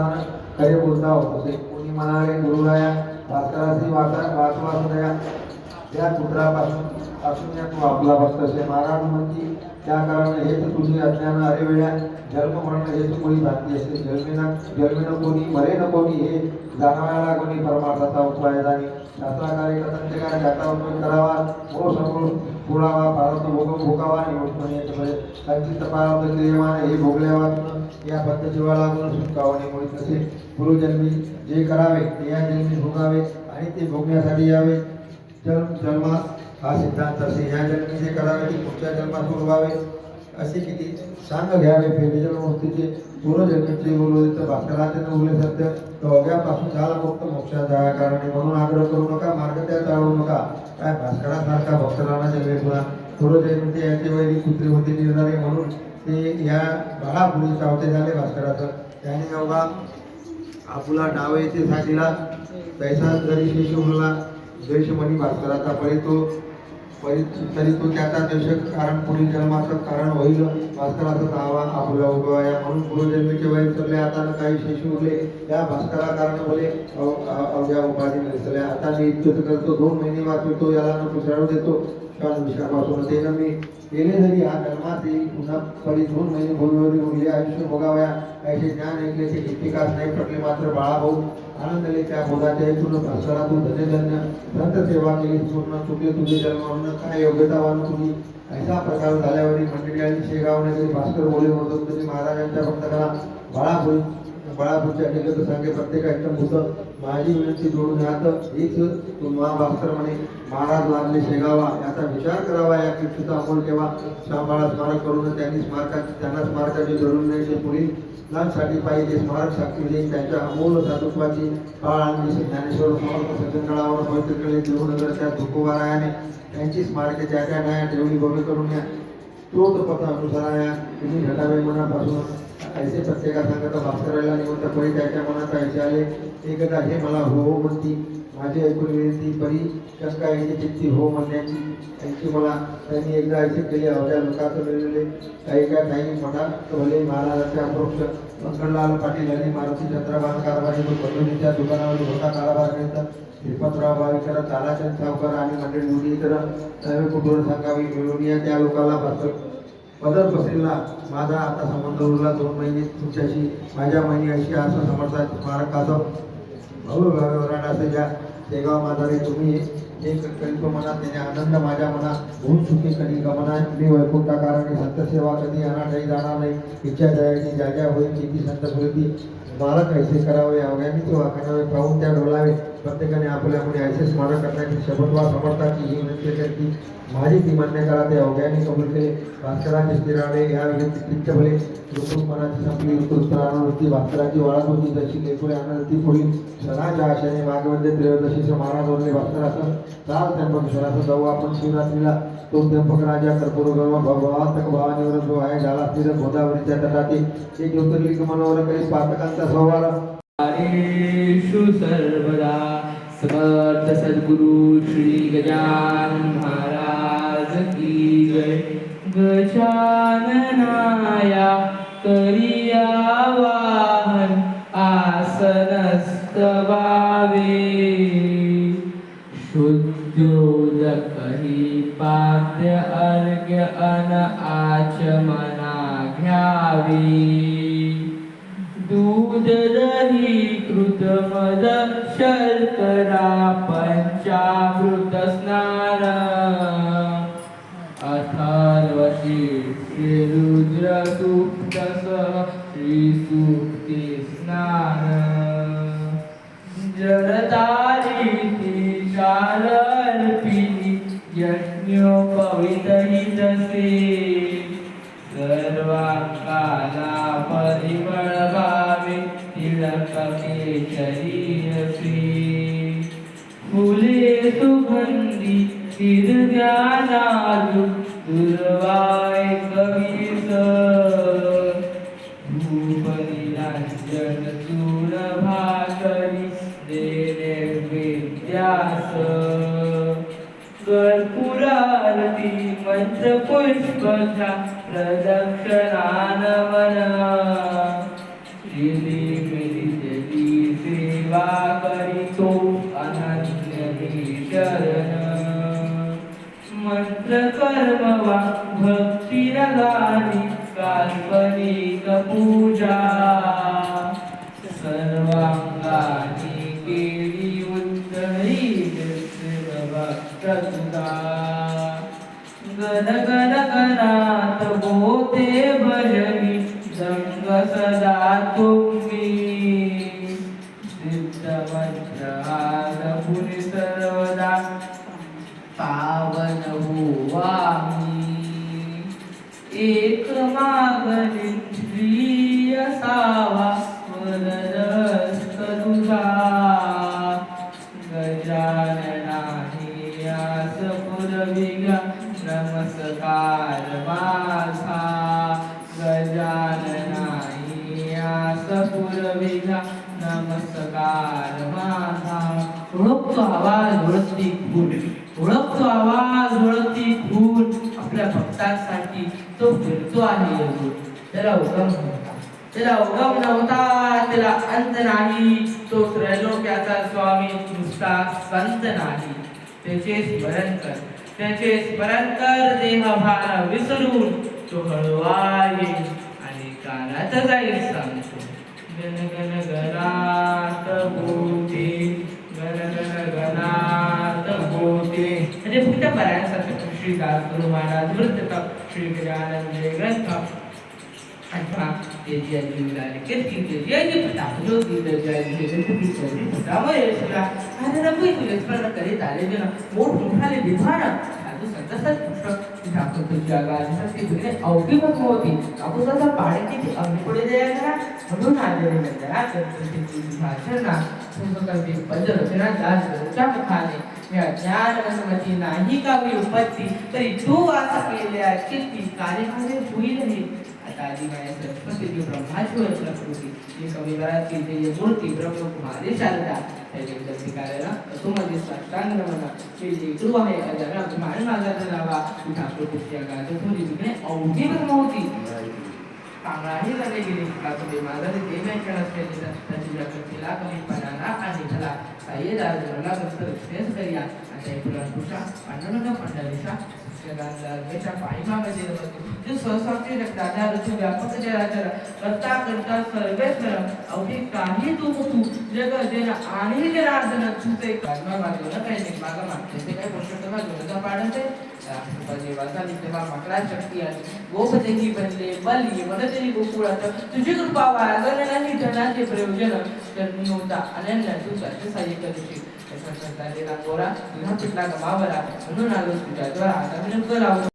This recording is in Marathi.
समाधान खरे बोलता होत असे कोणी म्हणाले गुरुराया भास्कराची वाचा वाचवा सुदया त्या पुत्रापासून पासून या तू आपला भक्त असे. महाराज म्हणती त्या कारण हेच तुझी अज्ञान अरे वेळ्या जन्म म्हणणं हेच कोणी भांती असते जन्मेना जन्मेनं कोणी मरे न कोणी हे जाणवायला कोणी परमार्थाचा उपाय जाणे शास्त्राकारे कथंतेकार ज्याचा उपयोग करावा? हो समोर पुरावा प्रारब्ध भोग भोगावा आणि उत्पन्न येत संचित प्रारब्ध क्रियमान हे भोगल्यावर या बद्ध जीवाला लागून सुटकावणे मुळे तसे पूर्वजन्मी जे करावे ते या जन्मी भोगावे आणि ते भोगण्यासाठी यावे. जन्म जन्मास हा सिद्धांत असे. या जन्मी जे करावे ते पुढच्या जन्मात उरवावे असे किती सांग घ्यावे. फेरीजन मूर्तीचे पूर्वजन्मीचे बोलवले तर भास्कराचे उरले सत्य. तर अग्यापासून झाला मुक्त मोक्षात जाया कारणे म्हणून आग्रह करू नका मार्ग त्या चालवू नका. काय भास्करासारखा भक्तराना जन्मे पुन्हा पूर्वजन्मीचे याचे वैदिक पुत्री होते निर्धारे म्हणून ते या बाळापुरी चावते झाले भास्कराचं. त्याने एवढा आपुला डाव येथे साठीला तैसा जरी शेष उरला भास्कराचा परी तो परी तरी तो त्याचा दशक कारण पुढील जन्माचं कारण होईल. भास्कराचा दावा उभ्या या म्हणून पूर्वजन्मीचे वय सरले आता काही शेष उरले. या भास्करा कारण बोले अवघ्या उपाधी नसले आता मी इच्छित करतो दोन महिने वाचवतो याला न पुसळू देतो. श्वास विश्वापासून ते ना मी गेले जरी हा जन्मात येईल पुन्हा परी दोन महिने भोगवरी उरले आयुष्य भोगावया. ऐसे ज्ञान ऐकल्याचे इतिकास नाही पटले मात्र बाळाभाऊ आनंदले त्या मुलाच्या हेतून संसारातून धन्यधन्य संत सेवा केली पूर्ण चुकले तुझे जन्म काय काय योग्यतावान तुम्ही ऐसा प्रकार झाल्यावर मंडळी आणि शेगाव नगरी भास्कर बोले म्हणून तुझी महाराजांच्या भक्तकाला होईल. बाळापूरच्या निगत सांगे प्रत्येक ऐकम होतं माझी विनंती जोडून हात हीच तुम्हा भास्कर म्हणे महाराज लागले शेगावा. याचा विचार करावा या कीर्तीचा अमोल ठेवा शाबाळा स्मारक करून त्यांनी स्मारका त्यांना स्मारकाची जरूर नाही पुढील मुलांसाठी पाहिजे. स्मारक साक्षी देईन. त्यांच्या अमोल साधुत्वाची काळ आणि ज्ञानेश्वर समर्थ सज्जनगडावर पवित्रकडे देऊनगर त्या धुकोबारायाने त्यांची स्मारके त्या त्या न्याया देवळी भव्य करून या तोच पथ या तुम्ही घटावे मनापासून. ऐसे प्रत्येका सांगत भास्कराला निवंत परी त्याच्या मनात ऐसे आले एकदा हे मला हो म्हणती. माझी ऐकून विनंती परी शंका याची चित्ती हो म्हणण्याची? त्यांची मला त्यांनी एकदा ऐसे केले अवघ्या लोकांचं मिळवले काही काय काही म्हणा भले महाराजाचे अप्रोक्ष मंगळलाल पाटील यांनी मारुती चंद्रभान कारभारी बंधुनीच्या दुकानावर होता कारभार करिता श्रीपतराव भाविकर तालाचंद सावकर आणि मंडळी मुली इतर नवे कुटुंब सांगावी मिळून या त्या लोकांना भास्कर पदर बसेला माझा आता संबंध उरला दोन महिने. तुमच्याशी माझ्या महिने अशी असं समर्था स्मारकाचं भाऊ व्यवहारात असे ज्या शेगाव माधारे तुम्ही एक कल्प मनात त्याने आनंद माझ्या मनात. भूत सुखी कधी गमना मी वैकुंठा कारण संत सेवा कधी अनाठाई जाणार नाही. इच्छा दयाची ज्या ज्या होईल किती संत कृती मला कैसे करावे अवघ्याने किंवा वाखाणावे पाहून त्या डोळावे. प्रत्येकाने आपल्यामुळे ऐसे स्मारक करण्याची शपथवा समर्थाची ही विनंती करती माझी ती मान्य करा ते अवघ्याने कबूल केले. भास्कराचे स्थिराणे या विनंती चित्त भले. मनाची संपली उत्कृष्ट आनंद भास्कराची वाळत होती जशी लेकुळे आनंद ती पुढील सणाच्या आशेने मागवंदे त्रयोदशीचे महाराज वरले भास्करासन चाल त्र्यंबकेश्वराचं जाऊ आपण शिवरात्रीला. तो त्र्यंबक राजा कर्पूर गव भगवातक जो आहे झाला स्थिर गोदावरीच्या तटातील. हे ज्योतिर्लिंग मनोहर करी पातकांचा संवार कार्येषु सर्वदा समर्थ सद्गुरु श्री गजान महाराज की जय. गजाननाया करिया वाहन आसनस्त बावे शुद्धोदक ही पाद्य अर्घ्य अन आचमना घ्यावी. दूध दही कृत मद शर्करा पंचामृत स्नान। अथर्वशी श्री रुद्र सुप्तस श्री सुक्ती स्नान। जलधारी शालर्पिणी यज्ञोपवितहितसे। जसे फुले सुगंधी निर्ज्ञानालु दुर्वाय कवीस. धूप निरंजन चूर भाकरी देणे विद्यास. कर्पूरारती मंत्र पुष्पचा प्रदक्षिणान सेवा करीतो अनन्य शरण मंत्र कर्म वा भक्ती रगानी काल्पनिक पूजा। सर्वांगानी केली उत्तरी भक्त तुझा गण गण गणात बोते भजनी संग सदा तुम्ही काल पुरी सर्वदा पावन होवामी एक मागणी श्री सावा वरदस्त तुझा गजाननाही आस पुरविगा नमस्कार माझा. गजाननाही आस पुरविगा नमस्कार माझा ओळखतो आवाज ओळखती खून. ओळखतो आवाज ओळखती खून. आपल्या भक्तांसाठी तो फिरतो आहे त्याला उगम नव्हता त्याला उगम नव्हता त्याला अंत नाही. तो त्रैलोक्याचा स्वामी नुसता संत नाही. त्याचे स्मरण कर. त्याचे स्मरण कर देहभार विसरून. तो हळवा येईल आणि कानात जाईल सांगतो गण गण गणात बोटे गण गण गणात बोटे म्हणजे फक्त पर्यायासाठी श्रीदास गुरु महाराज वृत्त श्री गजानंद ग्रंथ अथवा त्याची आजी उडाली केसकी त्याची ज्योती तुझे स्मरण करीत आले जन मोठ मोठाले दिवाण साधू संत ठाकूर तुझी आगाजी अवघी भस्म होती कापूसाचा पाण्याची अग्नी पुढे दया म्हणून आलेले दया करते भाषणा पदरचना दास रोच्या मुखाने या ज्ञान नाही का मी उपत्ती तरी तू वाचा केल्या किती कार्य होईल हे आता ब्रह्माश्वर प्रकृती ही घरात ते मूर्ती ब्रह्मकुमारी शारदा त्याच्या कार्याला तुम्हाला साष्टांग म्हणा हे गुरु आहे अजाना मान माझा ठाकूर पुस्तका थोडी तिकडे अवघी ब्रह्म होती कांगळाही झाले गेली. तुला तुम्ही माझा ते देण्याच्या नसल्याची त्याची प्रकृतीला कमीपणा ना आणि त्याला साह्य दारला ग्रस्त रक्षणेच करूया. आता एक पुराणपुषा पांडुरंग पंढरीचा शिक्षकांच्या पाठीमागे सहसाचे दादा व्यापक जराचर करता करता सर्वेश्वर अवघी काही तू जग जन आणि जनार्दन तुझे कर्म मागवलं काही नाही मागं मागते ते काही गोष्ट तेव्हा जोरचा पाडते देवाचा तेव्हा मकरा शक्ती आली गोपदेही बनले बली वनदेवी गोकुळात तुझी कृपा वागण नाही धनाचे प्रयोजन तर नव्हता अनन्य तू साहित्य साह्य करशील गोरा तुझा पिटला गमावला म्हणून आलो तुझ्या द्वारा आता मी लावतो